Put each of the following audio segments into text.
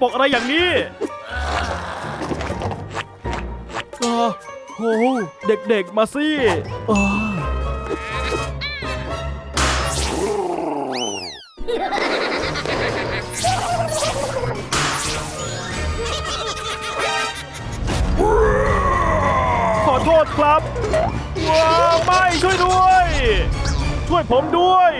ปรกอะไรอย่างนี้อ่าโอ้เด็กๆมาสิอ่าขอโทษครับว้าไม่ช่วยด้วย ช่วยผมด้วย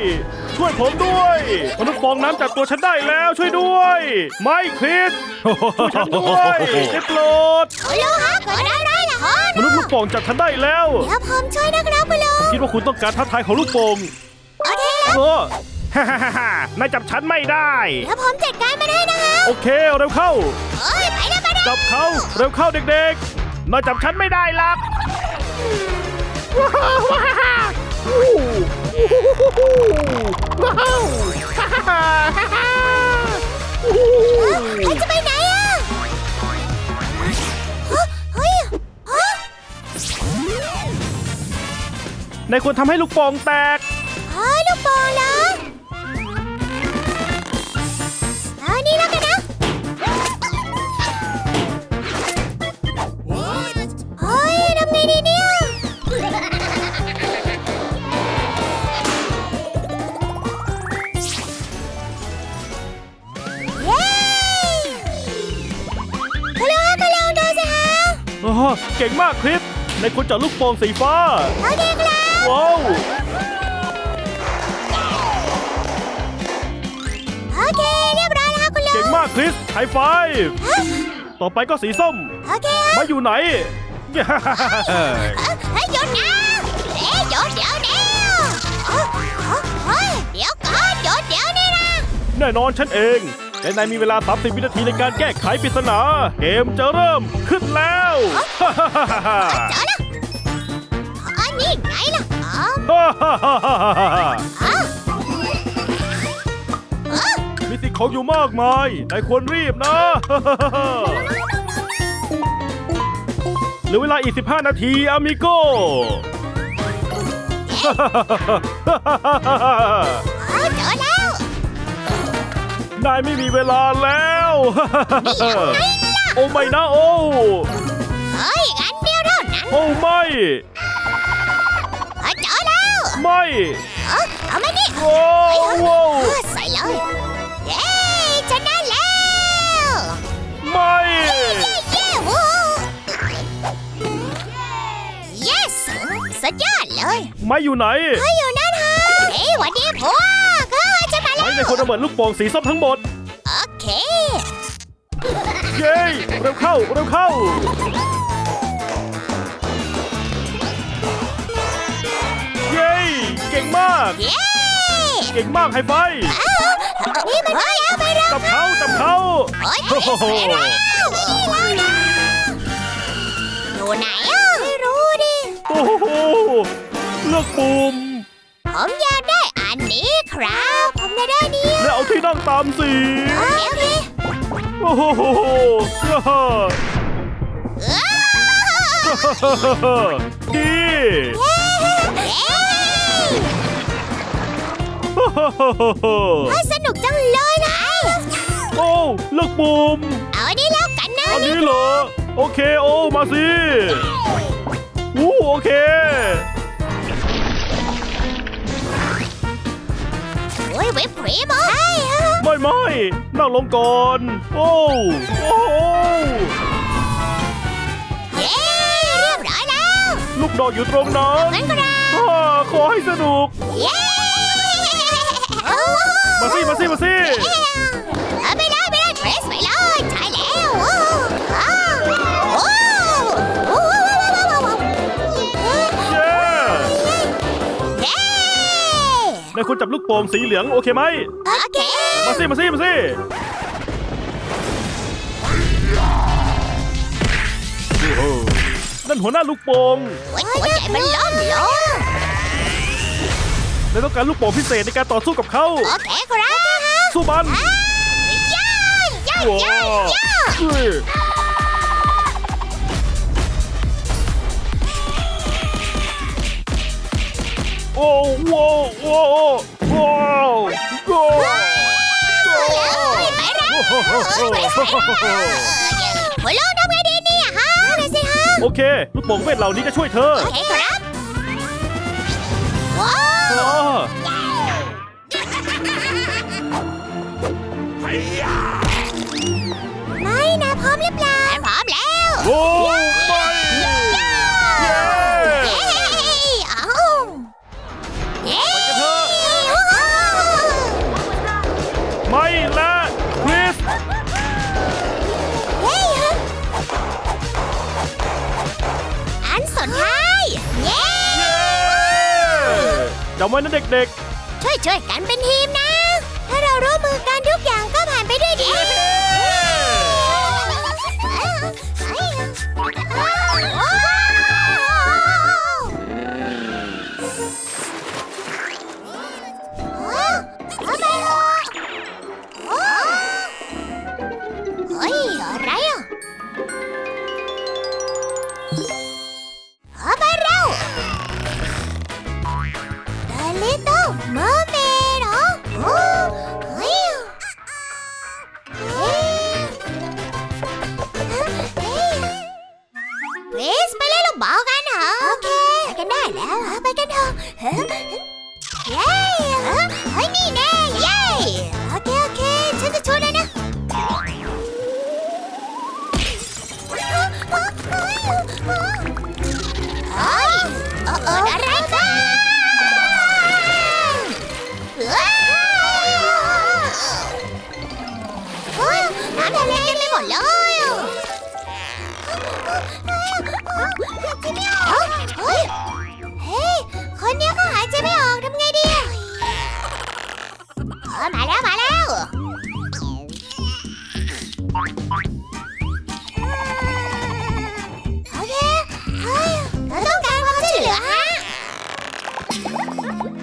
ช่วยผมด้วยมนุษย์ฟองน้ำจากตัวฉันได้แล้วช่วยด้วย ไม่คริสช่วยฉันด้วยได้โปรดคุณลุงครับเกิดอะไรล่ะฮะมนุษย์ลูกโป่งจับฉันได้แล้วเดี๋ยวผมช่วยนะครับคุณลุงคิดว่าคุณต้องการท้าทายของลูกโป่งโอเคแล้วโอ้ฮ่าฮ่าฮ่าฮ่านายจับฉันไม่ได้เดี๋ยวผมจัดการมาได้นะฮะโอเคเร็วเข้าเฮ้ยไปแล้วไปแล้วจับเขาเร็วเข้าเด็กๆนายจับฉันไม่ได้หรอกว้าวว้าว ว้าวฮ่าฮ่าฮ่าฮ่าเฮ้ยจะไปไหนอะฮะเฮ้ยฮะนายควรทำให้ลูกโป่งแตก โอ้โหเก่งมากคริสนายควรจับลูกโป่งสีฟ้า โอเคครับ ว้าวโอเค เรียบร้อยแล้วคุณลุเก่งงมากคริสไฮไฟว์ต่อไปก็สีส้ม โอเคครับ มาอยู่ไหนเฮ้ยหยุดนะเอ๊ะหยุดเดี๋ยวเดี๋ยวเอ้าเฮ้ยเดี๋ยวก่อนหยุดเดี๋ยวนี้นะ แน่นอนฉันเอง และนายมีเวลา 30 วินาทีในการแก้ไขปริศนา เกมจะเริ่มขึ้นแล้วเจอแล้วอ๋อนี่ไงล่ะอ๋ออ๋อเออมีสิ่งของอยู่มากมายนายควรรีบนะเหลือเวลาอีก15 นาทีอามิโกอ๋อเจอแล้ว นายไม่มีเวลาแล้ว โอ้ไม่นะโอ้เฮ้ยอันเดียวเท่านั้นโอ้ไม่อ๋อเจอแล้วไม่เออเอามานี่โอ้โว้เออใส่เลยเย้ชนะแล้วไม่เย้เย้วู้ yes สุดยอดเลย ไม่อยู่ไหนเฮ้ยอยู่นั่นฮะเฮ้ยหวันดีพวกเฮ้ย จะมาแล้ไม่วในคนระเบิดลูกโป่งสีส้มทั้งหมด โอเค เย้เร็วเข้า เร็วเข้า เย้เก่งมาก เย้เก่งมากไฮไฟเอ้านี่มันไปแล้วไปแล้วจับเขาจับเขาโอ้ยโอ้โหอยู่ไหนอะไม่รู้ดิ โอ้โหเลือกปุ่มผมอยากได้ อันนี้ครับ ผมอยากได้นี้แล้วเอาที่นั่งตามสีโอเคโอเคโอ้โหฮ่าฮ่าเอ้าดีเย้ฮ่าฮ่าฮ่าฮ่าเฮ้ยสนุกจังเลยนะ โอ้เลือกปุ่มเอาอันนี้แล้วกันนะอันนี้เหรอ โอเคโอ้มาสิอู้โอเค โอ้ยวิปครีมเหรอใช่ฮะไม่ไม่นั่งลงก่อนโอ้โอ้โอ้เย้เรียบร้อยแล้วลูกดอกอยู่ตรงนั้นงั้นก็ได้อ่าขอให้สนุก เย้ มาสิมาสิมาสิ คุณจับลูกโป่งสีเหลืองโอเคไหม โอเค มาสิมาสิมาสิโอ้โหนั่นหัวหน้าลูกโป่งหัวหัวใจมันล้นลงนายต้องการลูกโป่งพิเศษในการต่อสู้กับเขา โอเคครับสู้มันย่าย่าว้าย่าย่า เฮ้ย อ้โว้โว้โว้โว้ไปแล้วโอ้โหคุณลุงทำไงดีเนี่ยฮะนั่นสิฮะโอเค ลูกโป่งเวทเหล่านี้จะช่วยเธอ โอเคครับว้าวไม่นะพร้อมหรือเปล่าพร้อมแล้ว จำไว้นะเด็กช่วยช่วยๆกันเป็นทีมนะ ถ้าเราร่วมมือกันทุกอย่างก็ผ่านไปด้วยดีเฮ้ยอะไรอะเอาไปเร็ว Little Mermaid เหรอโอ้เฮ้ยเฮ้ยเฮ้ยเวสไปเล่นลูกบอลกันเหรอ โอเค ไปกันได้แล้วไปกันเถอะเฮ้ยเย้เฮ้ยนี่แน่เย้โอ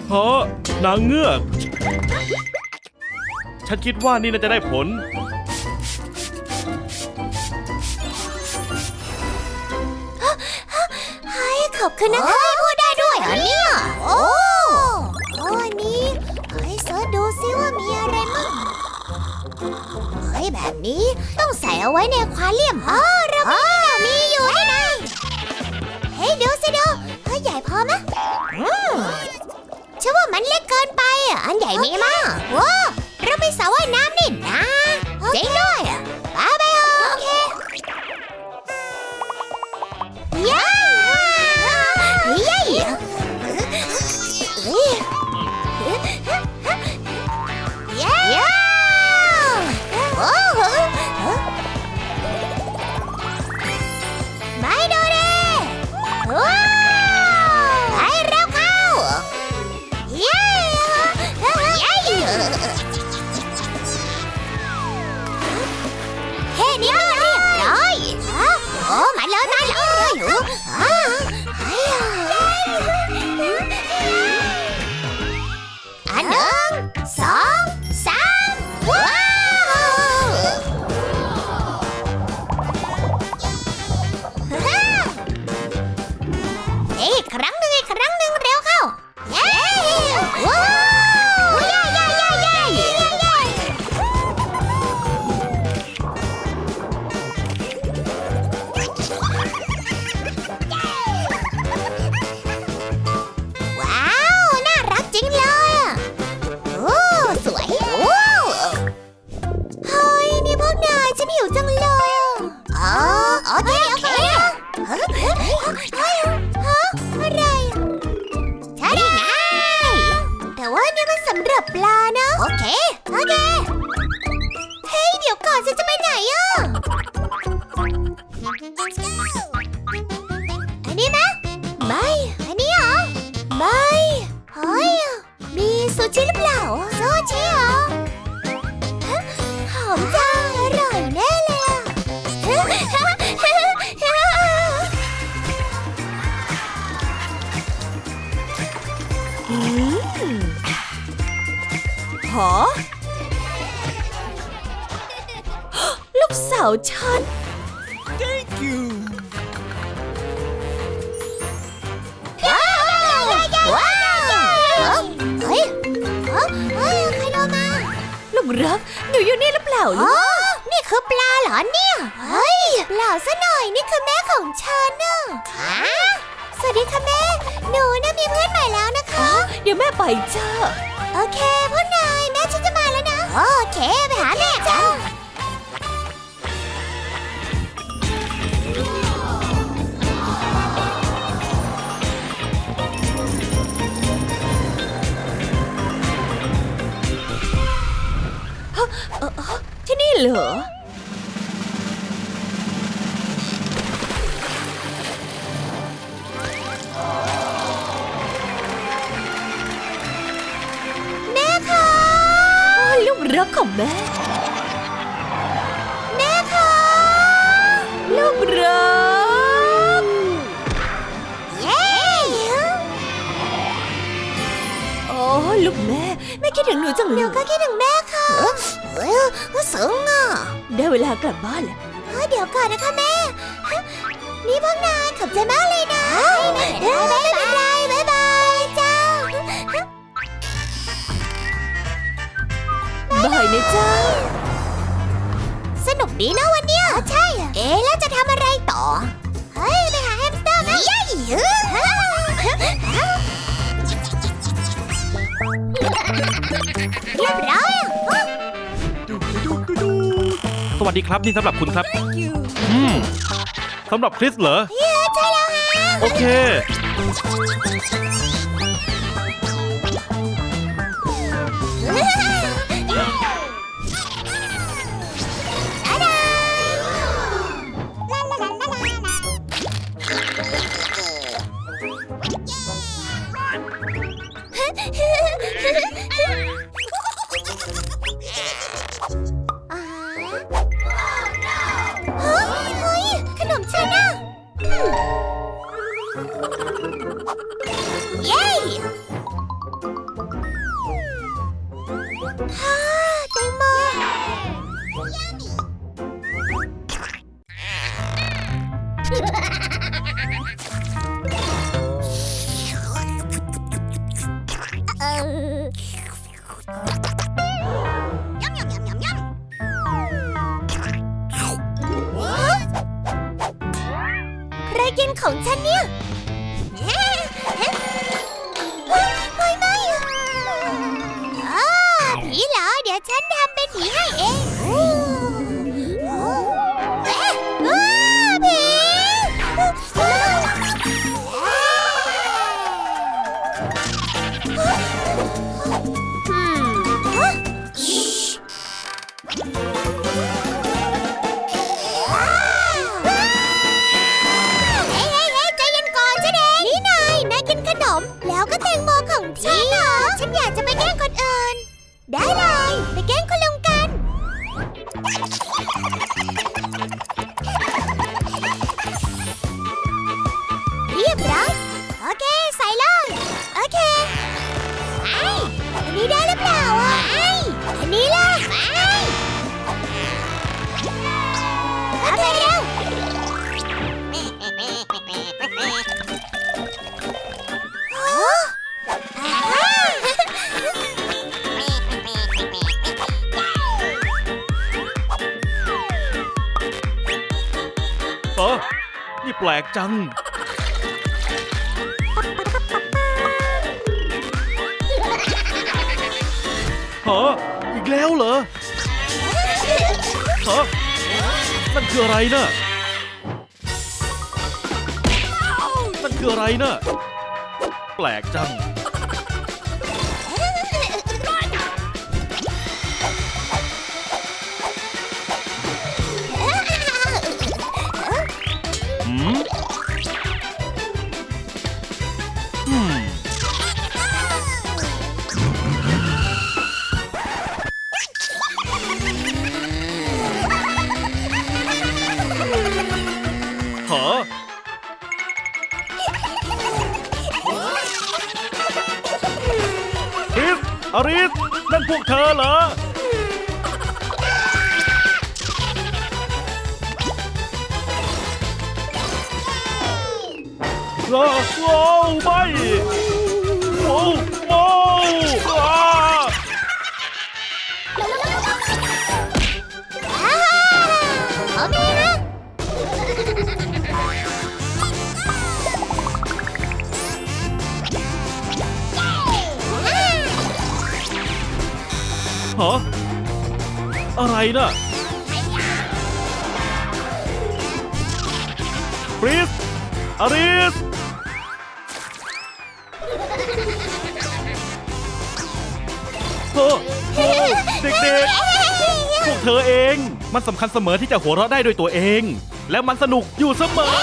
เพราะนางเงือก ฉันคิดว่านี่น่าจะได้ผลเฮ้ยขอบคุณนะคะพูดได้ด้วยเหรอเนี่ย โอ้โอ้อันนี้เฮ้ยเสิร์ชดูซิว่ามีอะไรมั่งเฮ้ยแบบนี้ต้องใส่เอาไว้ในควาเลียมอ๋อเรามีนะมีอยู่ อันใหญ่มีมากว้าเราไปสระว่ายน้ อีกครั้งหนึ่งอีกครั้งหนึ่งเร็วเข้าเย้ว้าวเย้เย้เย้เย้เย้เย้ว้าว น่ารักจริงเลยอะโอ้สวยโอ้เฮ้ยนี่พวกนายฉันหิวจังเลยอะอ๋อโอเคโอเคเฮ้ยับปลานะ โอเค โอเค เฮ้ย เดี๋ยวก่อนฉันจะไปไหนอะ อันนี้นะไม่ อันนี้เหรอ ไม่ เฮ้ย มีซูชิหรือเปล่า ซูชิเหรอ อ ลูกสาวฉัน Thank you. ว้าวว้าวเฮ้ยเฮ้ยใครโทรมา ลูกรักหนูอยู่นี่หรือเปล่าลูกคือปลาเหรอเนี่ย เฮ้ยเปล่าซะหน่อยนี่คือแม่ของฉันน่ะฮะสวัสดีค่ะแม่ หนูน่ะมีเพื่อนใหม่แล้วนะคะ เดี๋ยวแม่ไปจ้า โอเคพวกนายแม่ฉันจะ มาแล้วนะโอเคไปหาแม่จ้าที่นี่เหรอ รักของแม่ แม่คะลูกรัก เย้ โอ้ลูกแม่ แม่คิดถึงหนูจังเลนูยก็คิดถึงแม่ค่ะเฮ้ยสูงอะได้เวลากลับบ้านแล้วเฮ้ยเดี๋ยวก่อนนะคะแม่ นี่พวกนายขอบใจมากเลย บายนะจ้าสนุกดีนะวันเนี้ยใช่ เอ๊ะแล้วจะทำอะไรต่อ เฮ้ย ไปหาแฮมสเตอร์ไหมยัยเรียบร้อยอะสวัสดีครับนี่สำหรับคุณครับ Thank you. อืมสำหรับคริสเหรอ เย้ใช่แล้วฮะโอเค เทำเป็น ลกจังเหรออีกแล้วเหรอ ฮะนั่นคืออะไรน่ะนั่นคืออะไรน่ะแปลกจัง อริสนั่นพวกเธอเหรอ โอ้โหไม่ ฮะอะไรน่ะฟริสอาริสโอ้โอ้เด็กๆ พวกเธอเอง มันสำคัญเสมอที่จะหัวเราะได้ด้วยตัวเอง และมันสนุกอยู่เสมอ